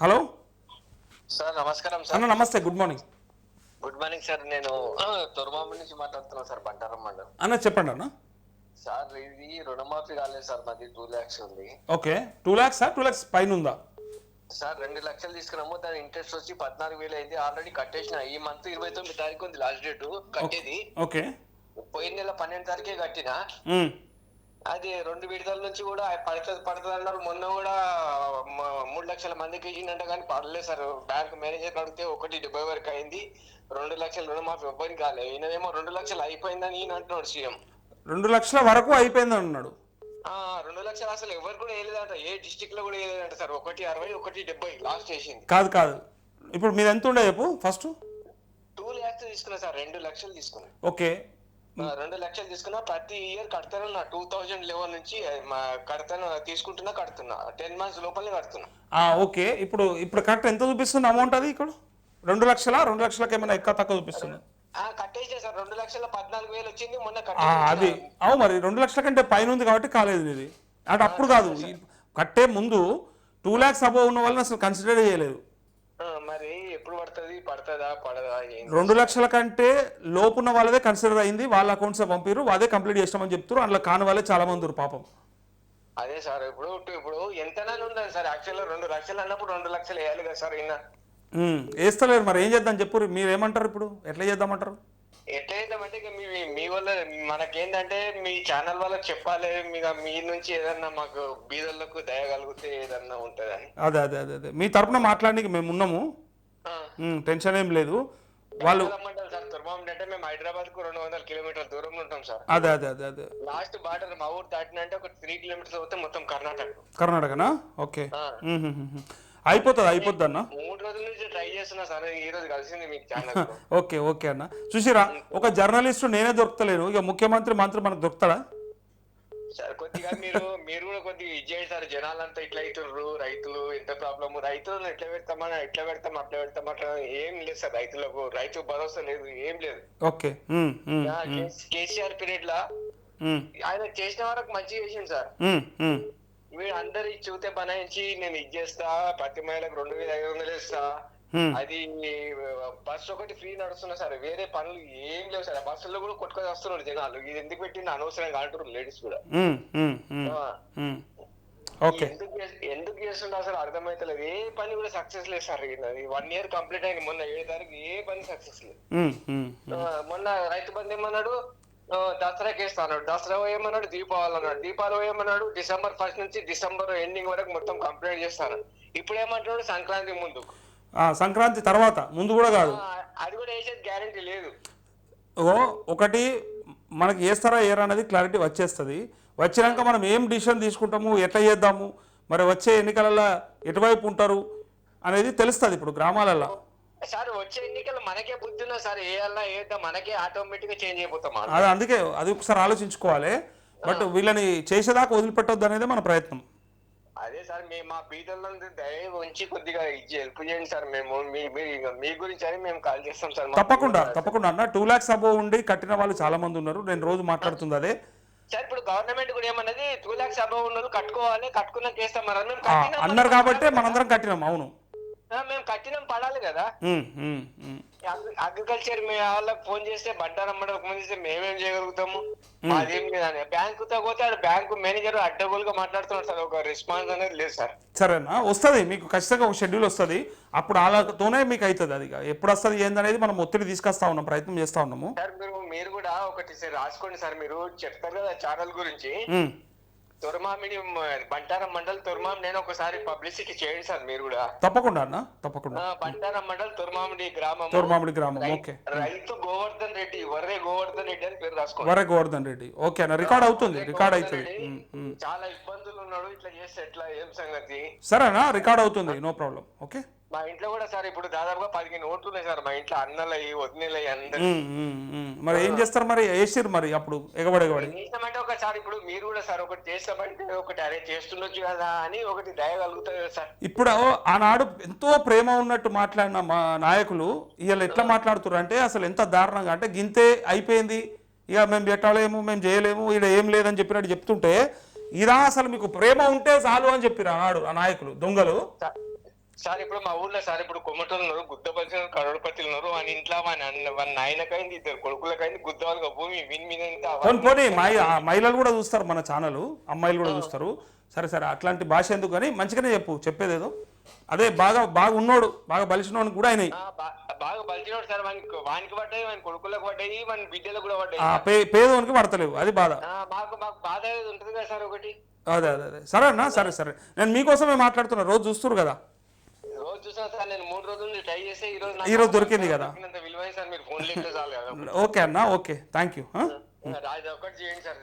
Hello? Sir నమస్కారం sir. అన్న నమస్తే good morning. Good morning sir నేను తుర్మాంబ నుంచి మాట్లాడుతున్నాను సార్ బంటారం మండలం. అన్న చెప్పండి అన్న. సార్ ఇది రుణమాఫీ కాలేదు సార్ మాది టూ ల్యాక్స్ ఉంది. ఓకే. టూ ల్యాక్సా? టూ ల్యాక్స్ పైన ఉందా? సార్ రెండు లక్షలు తీసుకున్నాము దాని ఇంట్రెస్ట్ వచ్చి పద్నాలుగు వేలు అయింది ఆల్రెడీ కట్టేసిన. ఈ మంత్ ఇరవై తొమ్మిది తారీఖు ఉంది లాస్ట్ డేట్ కట్టేది. ఓకే. పోయిన నెల పన్నెండు తారీఖే కట్టిన. అది రెండు విడతల నుంచి కూడా పడుతుంది పడుతుంది అన్నారు మొన్న కూడా మూడు లక్షల మందికి ఇచ్చిందంట కానీ పడలేదు సార్. బ్యాంక్ మేనేజర్ అడిగితే ఒకటి డెబ్బై వరకు అయింది. రెండు లక్షల రుణమాఫీ ఇవ్వని కాలే. ఈయనేమో రెండు లక్షలు అయిపోయిందని ఈయన అంటున్నాడు సీఎం. రెండు లక్షల వరకు అయిపోయింది అన్నాడు. ఆ రెండు లక్షలు అసలు ఎవరు కూడా వేయలేదంట. ఏ డిస్టిక్లో కూడా వేయలేదంట సార్. ఒకటి అరవై ఒకటి డెబ్బై లాస్ట్ వేసింది కాదు కాదు. ఇప్పుడు మీరు ఎంత ఉండే చెప్పు ఫస్ట్? టూ ల్యాక్స్ తీసుకున్నా సార్. రెండు లక్షలు తీసుకున్నా. ఓకే. రెండు లక్షలు తీసుకున్నా ప్రతి ఇయర్ కడతాను టూ థౌజండ్ లెవెన్ నుంచి కడతాను తీసుకుంటున్నా కడుతున్నా. టెన్ మంత్స్ లోపలనే కడుతున్నా. ఓకే. ఇప్పుడు ఇప్పుడు కరెక్ట్ ఎంత చూపిస్తుంది అమౌంట్ అది ఇక్కడ? రెండు లక్షల? రెండు లక్షలకి ఏమైనా ఎక్కువ తక్కువ చూపిస్తుంది? ఆ కట్టేసే సార్. రెండు లక్షల పద్నాలుగు వేలు వచ్చింది మొన్న. అది. అవు మరి రెండు లక్షల కంటే పైన ఉంది కాబట్టి కాలేదు ఇది. అంటే అప్పుడు కాదు. కట్టే ముందు టూ ల్యాక్స్ అబోవ్ ఉన్న వాళ్ళని అసలు కన్సిడర్ చేయలేదు. మరి ఎప్పుడు పడుతుంది పడుతుందా పడదా రెండు లక్షల కంటే లోపున్న వాళ్ళదే కన్సిడర్ అయింది వాళ్ళ అకౌంట్స్ పంపిరు అదే కంప్లీట్ చేస్తామని చెప్తారు అందులో కాని వాళ్ళే చాలా మంది పాపం. అదే సార్ ఇప్పుడు ఇప్పుడు ఎంతనా ఉండదు సార్ యాక్చువల్గా రెండు లక్షలు అన్నప్పుడు రెండు లక్షలు వేయాలి కదా సార్ ఉమ్, వేస్తలేరు మరి ఏం చేద్దాం చెప్పు మీరు ఏమంటారు ఇప్పుడు? ఎట్లా చేద్దామంటారు? ఎట్లా చేద్దామంటే ఇక మీ మీ వల్ల మనకేంటంటే మీ ఛానల్ వాళ్ళకి చెప్పాలి మీకు మీ నుంచి ఏదన్నా మాకు బీదర్లకు దయ కలిగితే ఏదన్నా ఉంటుందని. అదే అదే అదే అదే. మీ తరపున మాట్లాడడానికి మేము ఉన్నాము. టెన్షన్ ఏం లేదు. వాళ్ళు అంటే మేము హైదరాబాద్కు రెండు వందల కిలోమీటర్ల దూరంలో ఉంటాం సార్. అదే అదే అదే అదే. లాస్ట్ బార్డర్ మా ఊరు దాటిన అంటే ఒక త్రీ కిలోమీటర్స్ అవుతే మొత్తం కర్ణాటక. కర్ణాటకనా? ఓకే. అయిపోతుంది అయిపోద్ది అన్న? మూడు రోజుల నుంచి ట్రై చేస్తున్నా సార్ ఈ రోజు కలిసింది మీకు ఛానల్ ఓకే ఓకే అన్న. చూసిరా ఒక జర్నలిస్ట్ నేనే దొరుకుతలేను. ఇక ముఖ్యమంత్రి మంత్రి మనకు దొరుకుతాడా? సార్ కొద్దిగా మీరు మీరు కూడా కొద్దిగా ఇది చేయండి సార్ జనాలంతా ఇట్లా అవుతుర్రు రైతులు ఎంత ప్రాబ్లమ్ రైతులను ఎట్లా పెడతామని ఎట్లా పెడతాం అట్లా పెడతాం అట్లా ఏం లేదు సార్. రైతులకు రైతు భరోసా లేదు ఏం లేదు. ఓకే. కేసీఆర్ పీరియడ్ లా ఆయన చేసిన వరకు మంచిగా చేసింది సార్. మీరు అందరి చూతే బనాయించి నేను ఇది చేస్తా ప్రతి మహిళకు రెండు వేల ఐదు వందలు ఇస్తా. అది బస్సు ఒకటి ఫ్రీ నడుస్తున్నా సార్ వేరే పనులు ఏం లేవు సార్. ఆ బస్సులో కూడా కొట్టుకొని వస్తున్నారు జనాలు. ఇది ఎందుకు పెట్టింది అనవసరంగా అంటున్నారు లేడీస్ కూడా. ఓకే. ఎందుకు చేస్- ఎందుకు చేస్తుండే అసలు అర్థమైతలేదు. ఏ పని కూడా సక్సెస్ లేదు సార్. ఇది వన్ ఇయర్ కంప్లీట్ అయింది. మొన్న ఏడు తారీఖు ఏ పని సక్సెస్ లేదు. మొన్న రైతు బంధు ఏమన్నాడు? దసరాకి అన్నాడు. దసరా ఏమన్నాడు దీపావళి అన్నాడు. దీపావళి ఏమన్నాడు డిసెంబర్ ఫస్ట్ నుంచి డిసెంబర్ ఎండింగ్ వరకు మొత్తం కంప్లీట్ చేస్తాను ఇప్పుడు ఏమంటున్నాడు సంక్రాంతి ముందు. ఆ, సంక్రాంతి తర్వాత ముందు కూడా కాదు. ఆ, అది కూడా వేసేది గ్యారంటీ లేదు. ఓ ఒకటి మనకి వేస్తారా ఏరా అనేది క్లారిటీ వచ్చేస్తుంది. వచ్చినాక మనం ఏం డిసిషన్ తీసుకుంటాము ఎట్లా చేద్దాము మరి వచ్చే ఎన్నికలలో ఎటువైపు ఉంటారు అనేది తెలుస్తుంది ఇప్పుడు గ్రామాలలో సార్ వచ్చే ఎన్నికలు మనకే బుద్ధి ఉన్నా సార్ వేద్దాం మనకే ఆటోమేటిక్గా చేంజ్ అయిపోతాం. అది అందుకే అది ఒకసారి ఆలోచించుకోవాలి. బట్ వీళ్ళని చేసేదాకా వదిలిపెట్టొద్దు అనేది మన ప్రయత్నం. అదే సార్ మేము మా బీదర్లందరూ దయ ఉంచి కొద్దిగా ఇచ్చి హెల్ప్ చేయండి సార్. మేము మీ గురించి అని మేము కాల్ చేస్తాం సార్. తప్పకుండా తప్పకుండా. అన్న టూ ల్యాక్స్ అబోవ్ ఉండి కట్టిన వాళ్ళు చాలా మంది ఉన్నారు. నేను రోజు మాట్లాడుతుంది అదే. సార్ ఇప్పుడు గవర్నమెంట్ కూడా ఏమన్నది టూ లాక్స్ అబౌవ్ ఉన్న వాళ్ళు కట్టుకోవాలి. కట్టుకున్నాక కట్టినాం అన్నారు కాబట్టి మనందరం కట్టినాం అవును. మేము కట్టినాం పడాలి కదా. అగ్రికల్చర్ మీ వాళ్ళకి ఫోన్ చేస్తే బంటారమ్మడ ఫోన్ చేస్తే మేమేం చేయగలుగుతాము? మాదేం లేదని బ్యాంకుతో పోతే ఆడ బ్యాంకు మేనేజర్ అడ్డగోలుగా మాట్లాడుతున్నాడు సార్. ఒక రెస్పాన్స్ అనేది లేదు సార్. సరేనా? వస్తుంది. మీకు ఖచ్చితంగా ఒక షెడ్యూల్ వస్తుంది. అప్పుడు వాళ్ళతోనే మీకు అవుతుంది అది. ఎప్పుడు వస్తుంది ఏందనేది మనం ఒత్తిడి తీసుకొస్తా ఉన్నాం ప్రయత్నం చేస్తా ఉన్నాము. సార్ మీరు మీరు కూడా ఒకటి సార్ రాసుకోండి సార్. మీరు చెప్తారు కదా ఛానల్ గురించి. ఉమ్, తుర్మామిడి బంటారం మండల్ తుర్మాం నేను ఒకసారి పబ్లిసిటీ చేయండి సార్ మీరు కూడా. తప్పకుండా అన్న తప్పకుండా. బంటారం మండల్ తుర్మామిడి గ్రామం తోర్మామిడి గ్రామం ఓకే. రైతు గోవర్ధన్ రెడ్డి వర్రే గోవర్ధన్ రెడ్డి అని పేరు రాసుకోండి. వరే గోవర్ధన్ రెడ్డి. ఓకే అన్న రికార్డ్ అవుతుంది రికార్డ్ అవుతుంది. చాలా ఇబ్బందులు ఉన్నాడు ఇట్లా చేస్తే ఎట్లా ఏం సంగతి? సరేనా రికార్డ్ అవుతుంది నో ప్రాబ్లం ఓకే? మా ఇంట్లో కూడా సార్ ఇప్పుడు దాదాపుగా పదిహేను ఓట్లు ఉన్నాయి సార్. మా ఇంట్లో అన్నలయ్యి వదినలయ్యి అందరు. మరి ఏం చేస్తారు మరి? వేసిర్రు మరి అప్పుడు? ఎగబడి ఎగబడి చేస్తామంటే ఒకసారి ఇప్పుడు మీరు కూడా సార్ ఒకటి చేస్తామంటే ఒకటి అరే చేస్తుండొచ్చు కదా అని ఒకటి దయ కలుగుతుంది కదా సార్. ఇప్పుడు ఆనాడు ఎంతో ప్రేమ ఉన్నట్టు మాట్లాడిన మా నాయకులు ఇవాళ ఎట్లా మాట్లాడుతున్నారు అంటే అసలు ఎంత దారుణంగా అంటే గింతే అయిపోయింది. ఇక మేము పెట్టలేము మేము చేయలేము ఇక్కడ ఏం లేదని చెప్పినట్టు చెప్తుంటే ఇదా అసలు మీకు ప్రేమ ఉంటే చాలు అని చెప్పిరు ఆనాడు ఆ నాయకులు దొంగలు. సార్ ఇప్పుడు మా ఊర్లో సార్ ఇప్పుడు కొమ్మటోళ్ళు ఉన్నారు గుద్దపల్లి ఉన్నారు కరోడపతి ఉన్నారు వాళ్ళ ఇంట్లో మన అన్న వాళ్ళ నాయనకైంది ఇద్దరు కొడుకులకైంది గుద్దవాళ్ళకి భూమి విని ఎంత పోనీ మహిళలు కూడా చూస్తారు మన ఛానల్ అమ్మాయిలు కూడా చూస్తారు. సరే సరే అట్లాంటి భాష ఎందుకు కానీ మంచిగానే చెప్పు చెప్పేదేదో. అదే బాగా బాగా ఉన్నోడు బాగా బలిసినోడు కూడా అయినాయి. బాగా బలిచినోడు సార్ వానికి వానికి పడ్డాయి వాని కొడుకులకు పడ్డాయి వాని బిడ్డలకు కూడా పడ్డాయి ఆ పే పేదోనికి పడతలేవు అది బాధ. మాకు మాకు బాధ అనేది ఉంటుంది కదా సార్ ఒకటి. అదే అదే అదే. సరే అన్న సరే సరే. నేను మీకోసమే మాట్లాడుతున్నా రోజు చూస్తారు కదా. రోజు చూసాను సార్ నేను మూడు రోజుల నుంచి ట్రై చేస్తే ఈ రోజు ఈ రోజు దొరికింది కదా. దొరికినంత విలువైన సార్ మీరు ఫోన్ లేకపోతే చాలు కదా. ఓకే అన్న ఓకే. థ్యాంక్ యూ చేయండి సార్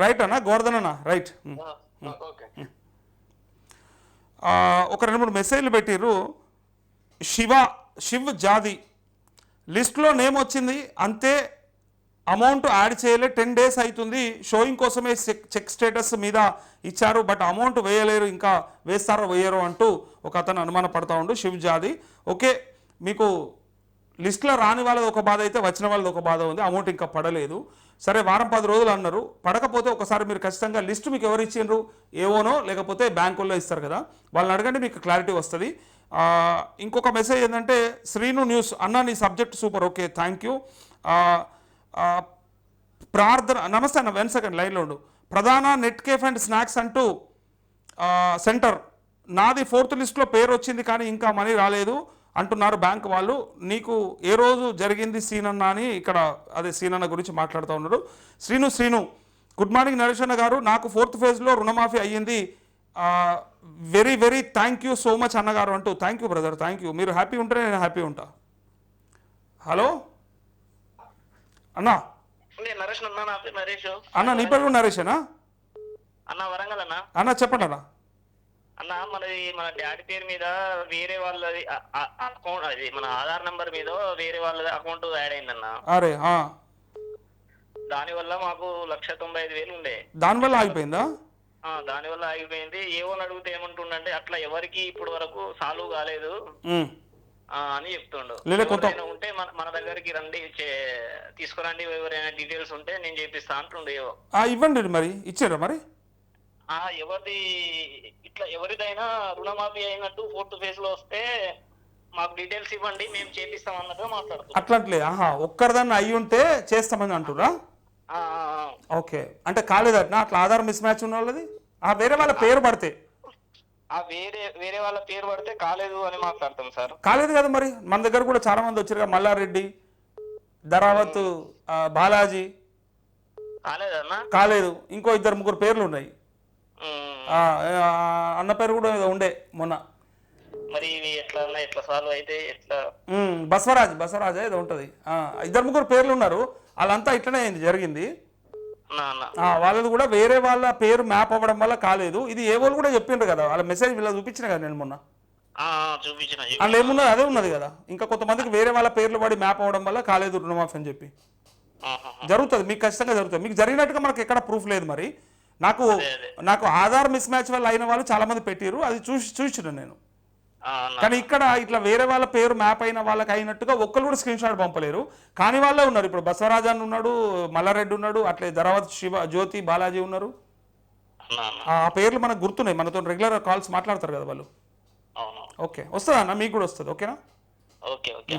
రైట్ అన్న గోవర్ధన్ అన్న రైట్ ఆ, ఓకే. ఆ, ఒక రెండు మూడు మెసేజ్లు పెట్టిర్రు. శివ శివ్ జాది. లిస్ట్లో నేమ్ వచ్చింది అంతే అమౌంట్ యాడ్ చేయలే టెన్ డేస్ అవుతుంది షోయింగ్ కోసమే చెక్ చెక్ స్టేటస్ మీద ఇచ్చారు బట్ అమౌంట్ వేయలేరు ఇంకా వేస్తారో వేయరో అంటూ ఒక అతను అనుమాన పడతా ఉండు శివ్జాది. ఓకే మీకు లిస్ట్లో రాని వాళ్ళది ఒక బాధ అయితే వచ్చిన వాళ్ళది ఒక బాధ ఉంది అమౌంట్ ఇంకా పడలేదు. సరే వారం పది రోజులు అన్నారు. పడకపోతే ఒకసారి మీరు ఖచ్చితంగా లిస్ట్ మీకు ఎవరు ఇచ్చిండ్రు? ఏవోనో లేకపోతే బ్యాంకుల్లో ఇస్తారు కదా? వాళ్ళని అడగండి మీకు క్లారిటీ వస్తుంది. ఇంకొక మెసేజ్ ఏంటంటే శ్రీను న్యూస్ అన్న నీ subject super okay thank you. Prarthana నమస్తే అన్న వన్ సెకండ్ లైన్లో ఉండు. ప్రధాన నెట్ కేఫ్ అండ్ స్నాక్స్ అంటూ సెంటర్. నాది ఫోర్త్ లిస్ట్లో పేరు వచ్చింది కానీ ఇంకా మనీ రాలేదు అంటున్నారు బ్యాంక్ వాళ్ళు. నీకు ఏ రోజు జరిగింది సీనన్న అని ఇక్కడ అదే సీనన్న గురించి మాట్లాడుతూ ఉన్నారు. శ్రీను శ్రీను గుడ్ మార్నింగ్ నరేష్ అన్న గారు. నాకు ఫోర్త్ ఫేజ్లో రుణమాఫీ అయ్యింది. Very very thank you so much అన్నగారు అంటూ. Thank you brother thank you. మీరు హ్యాపీ ఉంటే నేను హ్యాపీ ఉంటా. హలో? అన్నా. నేను నరేష్ అన్న నా పేరు నరేష్. అన్న నీ పేరు నరేషేనా? అన్న వరంగల్ అన్న. అన్న చెప్పండి అన్న. అన్న మనది మన డాడీ పేరు మీద వేరే వాళ్ళది అకౌంట్ అది మన ఆధార్ నంబర్ మీద వేరే వాళ్ళది అకౌంట్ యాడ్ అయిందన్న. అరే. దాని వల్ల మాకు లక్ష తొంభై ఐదు వేలు ఉండే. దానివల్ల ఆగిపోయిందా? ఆ, దాని వల్ల ఆగిపోయింది. ఏవోని అడిగితే ఏమంటుండంటే అట్లా ఎవరికి ఇప్పుడు వరకు సాల్వ్ కాలేదు. అని చెప్తుండు. ఉంటే మన దగ్గరికి రండి చే- తీసుకురండి ఎవరైనా డీటెయిల్స్ ఉంటే నేను చేపిస్తా అంటుండే ఇవ్వండి మరి ఇచ్చారా మరి? ఆ ఎవరిది ఇట్లా ఎవరిదైనా రుణమాఫీ అయినట్టు ఫోర్త్ ఫేజ్లో వస్తే మాకు డీటెయిల్స్ ఇవ్వండి మేము చేపిస్తాం అన్నట్టుగా మాట్లాడుతున్నాం. అట్లట్లే ఆహా ఒక్కరిదాన్ని అయి ఉంటే చేస్తామని అంటురా. ఓకే అంటే కాలేదట్నా? అట్లా ఆధార్ మిస్ మ్యాచ్ ఉన్న వాళ్ళది? ఆ వేరే వాళ్ళ పేరు పడితే. ఆ వేరే వేరే వాళ్ళ పేరు పడితే కాలేదు అని మాట్లాడతాం సార్. కాలేదు కదా మరి. మన దగ్గర కూడా చాలా మంది వచ్చారు కదా మల్లారెడ్డి ధరావత్ బాలాజీ. కాలేదన్నా కాలేదు. ఇంకో ఇద్దరు ముగ్గురు పేర్లు ఉన్నాయి. అన్న పేరు కూడా ఉండే మొన్న. మరి ఎట్లా ఎట్లా సాల్వ్ అయితే ఎట్లా? బసవరాజ్ బసవరాజ్ ఏదో ఉంటుంది. ఇద్దరు ముగ్గురు పేర్లు ఉన్నారు. వాళ్ళంతా ఇట్లనే అయింది జరిగింది. వాళ్ళది కూడా వేరే వాళ్ళ పేరు మ్యాప్ అవ్వడం వల్ల కాలేదు. ఇది ఏ వాళ్ళు కూడా చెప్పిండ్రు కదా. వాళ్ళ మెసేజ్ వీళ్ళ చూపించిన కదా నేను మొన్న. అందులో ఏమున్నది అదే ఉన్నది కదా. ఇంకా కొంతమందికి వేరే వాళ్ళ పేర్లు పడి మ్యాప్ అవ్వడం వల్ల కాలేదు రుణమాఫీ అని చెప్పి. జరుగుతుంది మీకు ఖచ్చితంగా జరుగుతుంది. మీకు జరిగినట్టుగా మనకి ఎక్కడ ప్రూఫ్ లేదు మరి. నాకు. నాకు ఆధార్ మిస్ మ్యాచ్ వల్ల అయిన వాళ్ళు చాలా మంది పెట్టిరు అది చూసి చూసిన నేను. కానీ ఇక్కడ ఇట్లా వేరే వాళ్ళ పేరు మ్యాప్ అయిన వాళ్ళకి అయినట్టుగా ఒక్కరు కూడా స్క్రీన్ షాట్ పంపలేరు. కానీ వాళ్ళే ఉన్నారు. ఇప్పుడు బసవరాజ్ అని ఉన్నాడు మల్లారెడ్డి ఉన్నాడు అట్లే ధరావత్ శివ జ్యోతి బాలాజీ ఉన్నారు. ఆ పేర్లు మనకు గుర్తున్నాయి. మనతో రెగ్యులర్ కాల్స్ మాట్లాడతారు కదా వాళ్ళు. ఓకే. వస్తుందా అన్న? మీకు కూడా వస్తుంది. ఓకేనా? Okay okay